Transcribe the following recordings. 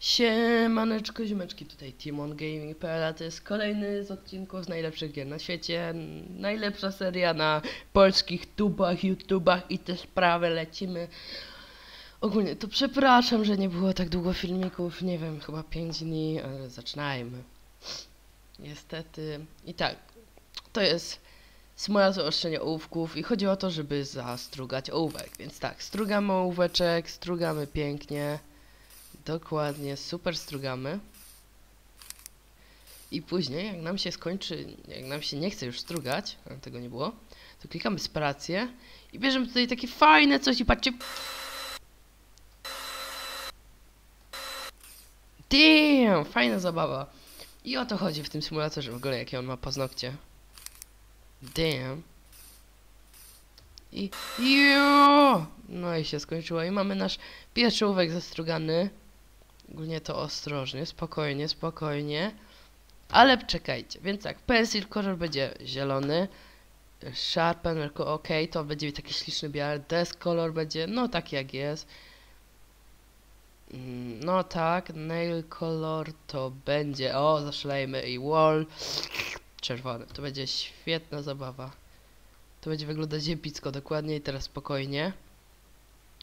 Siemaneczko, ziomeczki, tutaj Timon Gaming.pl, to jest kolejny z odcinków z najlepszych gier na świecie, najlepsza seria na polskich tubach, youtubach i te sprawy lecimy. Ogólnie to przepraszam, że nie było tak długo filmików, nie wiem, chyba 5 dni, ale zaczynajmy. Niestety, i tak, to jest symulator oszczenia ołówków i chodzi o to, żeby zastrugać ołówek, więc tak, strugamy ołóweczek, strugamy pięknie. Dokładnie, super strugamy. I później, jak nam się skończy, jak nam się nie chce już strugać, tego nie było, to klikamy sprawcję i bierzemy tutaj takie fajne coś i patrzcie. Damn, fajna zabawa. I o to chodzi w tym symulatorze w ogóle, jakie on ma paznokcie. Damn. I jo! No i się skończyło. I mamy nasz pierwszy ołówek zastrugany. Ogólnie to ostrożnie, spokojnie, spokojnie. Ale czekajcie, więc tak, pencil kolor będzie zielony. Sharpen, ok, to będzie taki śliczny biały. Desk kolor będzie, no tak jak jest. Mm, No tak, nail color to będzie, o zaszlejmy i wall czerwony. To będzie świetna zabawa. To będzie wyglądać epicko, dokładnie i teraz spokojnie.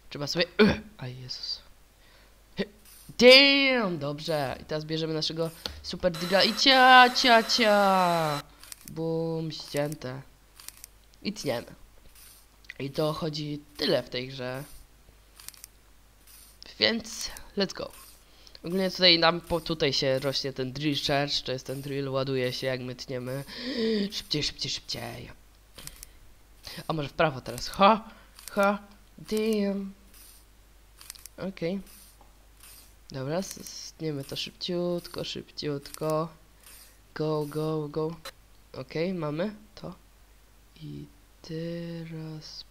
Trzeba sobie... A Jezus. Damn! Dobrze. I teraz bierzemy naszego super digla i cia, cia, cia. Bum, ścięte. I tniemy. I to chodzi tyle w tej grze. Więc let's go. Ogólnie tutaj nam po tutaj się rośnie ten drill charge, to jest ten drill, ładuje się jak my tniemy. Szybciej, szybciej, szybciej. A może w prawo teraz? Ha, ha, damn. Okej. Dobra, stniemy to szybciutko, szybciutko. Go, go, go. Okej, mamy to. I teraz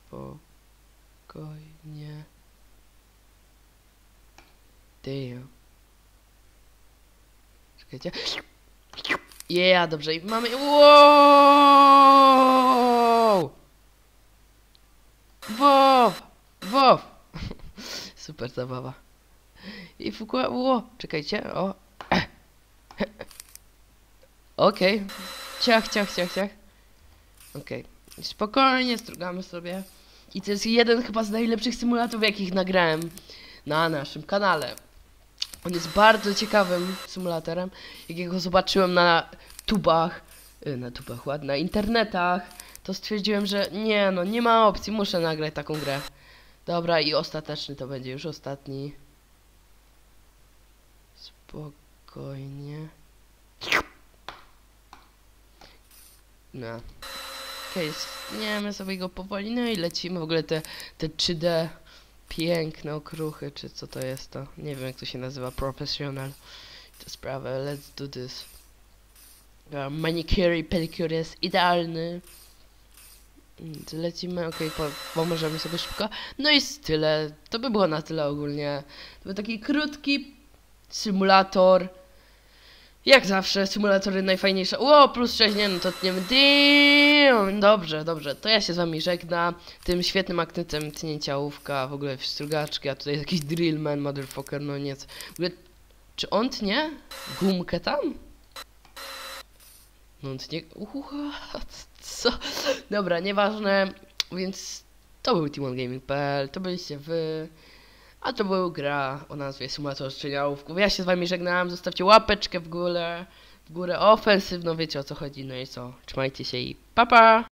spokojnie. Damn. Czekajcie. Yeah, dobrze. I mamy... Wow! Wow! Wow! Super zabawa. I fukła... Ło! Czekajcie, o. Okej. Ciach, ciach, ciach, ciach. Okej. Spokojnie strugamy sobie. I to jest jeden chyba z najlepszych symulatorów, jakich nagrałem na naszym kanale. On jest bardzo ciekawym symulatorem, jakiego zobaczyłem na tubach, y, na tubach, ładnie, na internetach, to stwierdziłem, że nie no, nie ma opcji, muszę nagrać taką grę. Dobra, i ostateczny to będzie już ostatni. Spokojnie. No. Okej, okay, sobie go powoli, no i lecimy w ogóle te, te 3D piękne okruchy, czy co to jest to? Nie wiem jak to się nazywa, professional. To sprawę, let's do this. Manicure i pedicure jest idealny. Lecimy, okej, okay, pomożemy sobie szybko. No i tyle. To by było na tyle ogólnie. To był taki krótki symulator. Jak zawsze, symulatory najfajniejsze. O, plus 6, nie no to tniemy. Damn! Dobrze, dobrze. To ja się z wami żegnam. Tym świetnym akcentem tnięcia ołówka, w ogóle strugaczki, a tutaj jakiś drillman, motherfucker, no nie. W ogóle, czy on tnie gumkę tam? No on tnie... Uha, co? Dobra, nieważne. Więc to był TimonGaming.pl, to byliście wy. A to była gra o nazwie Symulator Oszczenia Ołówków. Ja się z wami żegnałem, zostawcie łapeczkę w górę, w górę ofensywną, wiecie o co chodzi, no i co. Trzymajcie się i pa pa!